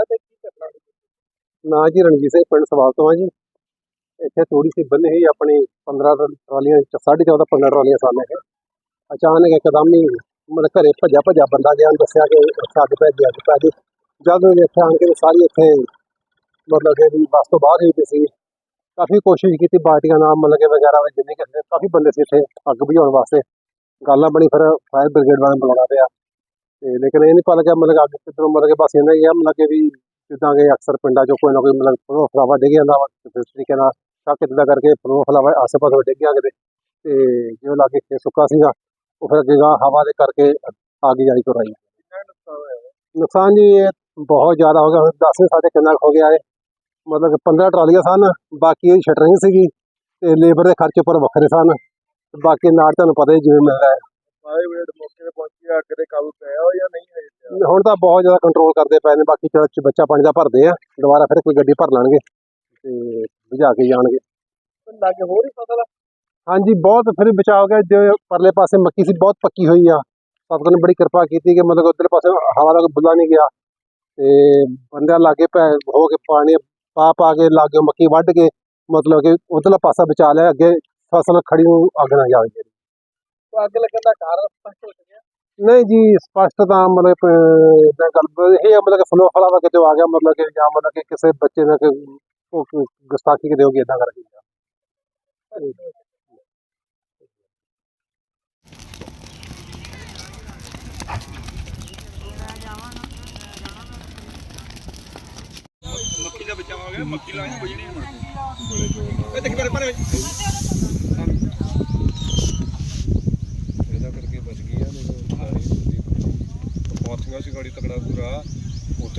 ਤੁਹਾਡਾ ਤੇ ਕੀ ਕਰਨਾ? ਨਾਂ ਜੀ, ਰਣਜੀਤ ਸਿੰਘ ਪਿੰਡ ਸਵਾਲ ਤੋਂ ਆ ਜੀ। ਇੱਥੇ ਥੋੜੀ ਸੀ ਬੰਨੇ ਹੀ ਆਪਣੀ 15 ਟਰਾਲੀਆਂ ਸਾਢੇ 14 15 ਟਰਾਲੀਆਂ ਸਾਹਮਣੇ ਹੈ ਅਚਾਨਕ ਇੱਕਦਮ ਹੀ ਮਤਲਬ ਘਰੇ ਭੱਜਾ ਭੱਜਾ ਬੰਦਾ ਗਿਆ ਉਹਨੂੰ ਦੱਸਿਆ ਕਿ ਇੱਥੇ ਅੱਗ ਪੈ ਗਈ, ਅੱਗ ਪੈ ਗਈ। ਜਦ ਉਹ ਇੱਥੇ ਆਣ ਕੇ ਸਾਰੀ ਇੱਥੇ ਮਤਲਬ ਕਿ ਵੀ ਬੱਸ ਤੋਂ ਬਾਹਰ ਹੋਈ ਪਈ ਸੀ। ਕਾਫੀ ਕੋਸ਼ਿਸ਼ ਕੀਤੀ ਬਾਲਟੀਆਂ ਨਾਲ, ਮਤਲਬ ਕਿ ਵਗੈਰਾ ਵਿੱਚ ਜਿੰਨੇ ਕਿਸੇ ਕਾਫੀ ਬੰਦੇ ਸੀ ਇੱਥੇ ਅੱਗ ਬੁਝਾਉਣ ਵਾਸਤੇ। ਗੱਲਾਂ ਬਣੀ, ਫਿਰ ਫਾਇਰ ਬ੍ਰਿਗੇਡ ਵਾਲਿਆਂ ਨੂੰ ਬੁਲਾਉਣਾ ਪਿਆ। ਤੇ ਲੇਕਿਨ ਇਹ ਨਹੀਂ ਪਤਾ ਲੱਗਿਆ ਮਤਲਬ ਅੱਗ ਕਿੱਧਰੋਂ ਮਤਲਬ ਕਿ ਬਸ ਇਹਨਾਂ ਹੀ ਆ ਮਤਲਬ ਕਿ ਵੀ ਜਿੱਦਾਂ ਕਿ ਅਕਸਰ ਪਿੰਡਾਂ 'ਚੋਂ ਕੋਈ ਨਾ ਕੋਈ ਮਤਲਬ ਫਲੋ ਫਲਾਵਾ ਡਿੱਗ ਜਾਂਦਾ ਵਾ ਕਿਸੇ ਤਰੀਕੇ ਨਾਲ ਸ਼ੱਕ ਇਦਾਂ ਕਰਕੇ ਫਲੋ ਫਲਾਵਾ ਆਸੇ ਪਾਸੇ ਡਿੱਗ ਗਿਆ ਕਿਤੇ ਤੇ ਜੋ ਲਾਗੇ ਖੇਤ ਸੁੱਕਾ ਸੀਗਾ ਉਹ ਫਿਰ ਅੱਗੇ ਗਾਂਹ ਹਵਾ ਦੇ ਕਰਕੇ ਅੱਗ ਤੋਂ ਰਹੀ ਕਿੰਨਾ ਨੁਕਸਾਨ ਜੀ ਇਹ ਬਹੁਤ ਜ਼ਿਆਦਾ ਹੋ ਗਿਆ ਹੁਣ ਦੱਸ ਨਹੀਂ ਸਕਦੇ ਕਿੰਨਾ ਹੋ ਗਿਆ ਹੈ ਮਤਲਬ ਕਿ 15 ਟਰਾਲੀਆਂ ਸਨ ਬਾਕੀ ਇਹ ਸ਼ਟਰਿੰਗ ਸੀਗੀ ਤੇ ਲੇਬਰ ਦੇ ਖਰਚੇ ਉੱਪਰ ਵੱਖਰੇ ਸਨ ਤੇ ਬਾਕੀ ਨਾਲ ਤੁਹਾਨੂੰ ਪਤਾ ਹੀ ਜਿਵੇਂ ਮਿਲਦਾ ਹੈ। ਫਾਇਰ ਬ੍ਰਿਗੇਡ ਮੌਕੇ ਤੇ ਪਹੁੰਚੀ ਅੱਗ ਦੇ ਕਾਬੂ ਜਾਂ ਨਹੀਂ ਹੁਣ ਤਾਂ ਬਹੁਤ ਜ਼ਿਆਦਾ ਕੰਟਰੋਲ ਕਰਦੇ ਪਏ ਨੇ ਬਾਕੀ ਚਲੋ ਚ ਬੱਚਾ ਪਾਣੀ ਦਾ ਭਰਦੇ ਆ ਦੁਬਾਰਾ ਫਿਰ ਕੋਈ ਗੱਡੀ ਭਰ ਲੈਣਗੇ ਤੇ ਬੁਝਾ ਕੇ ਜਾਣਗੇ। ਲੱਗੇ ਹੋਰ ਹੀ ਪਤਾ ਲੱਗ ਹਾਂਜੀ ਬਹੁਤ ਫਿਰ ਬਚਾਅ ਹੋ ਗਿਆ ਜੋ ਪਰਲੇ ਪਾਸੇ ਮੱਕੀ ਸੀ ਬਹੁਤ ਪੱਕੀ ਹੋਈ ਆ। ਸਤਿਗੁਰ ਨੇ ਬੜੀ ਕਿਰਪਾ ਕੀਤੀ ਕਿ ਮਤਲਬ ਉਧਰਲੇ ਪਾਸੇ ਹਵਾ ਦਾ ਕੋਈ ਬੁੱਲਾ ਨਹੀਂ ਗਿਆ ਤੇ ਬੰਦਿਆਂ ਲਾਗੇ ਪੈ ਹੋ ਕੇ ਪਾਣੀ ਪਾ ਪਾ ਕੇ ਲਾਗੇ ਮੱਕੀ ਵੱਢ ਕੇ ਮਤਲਬ ਕਿ ਉਧਰਲਾ ਪਾਸਾ ਬਚਾ ਲਿਆ ਅੱਗੇ ਫਸਲ ਖੜੀ ਨੂੰ ਅੱਗ ਨਾ ਜਾਵੇ। ਅੱਗ ਲੱਗਣ ਦਾ ਕਾਰਨ ਸਪਸ਼ਟ ਹੋ ਗਿਆ ਨਹੀਂ ਜੀ, ਸਪਸ਼ਟ ਤਾਂ ਮਤਲਬ ਇਦਾਂ ਗੱਲ ਇਹ ਆ ਮਤਲਬ ਕਿ ਫਲੋ ਫਲਾਵਾ ਕਿਤੇ ਆ ਗਿਆ ਮਤਲਬ ਕਿ ਜਾਂ ਮਤਲਬ ਕਿ ਕਿਸੇ ਬੱਚੇ ਨੇ ਕਿ ਉਹ ਕੋਈ ਗੁਸਤਾਖੀ ਕਿਤੇ ਹੋ ਗਈ ਇਦਾਂ ਕਰਕੇ। ਮੱਕੀ ਦਾ ਬਚਾਅ ਹੋ ਗਿਆ ਮੱਕੀ ਲਾਣੀ ਕੋਈ ਨਹੀਂ ਹੁਣ ਇਹ ਦੇਖ। ਪਰੇ ਪਰੇ ਬੜੀ ਤਕੜਾ ਪੂਰਾ ਉੱਥੇ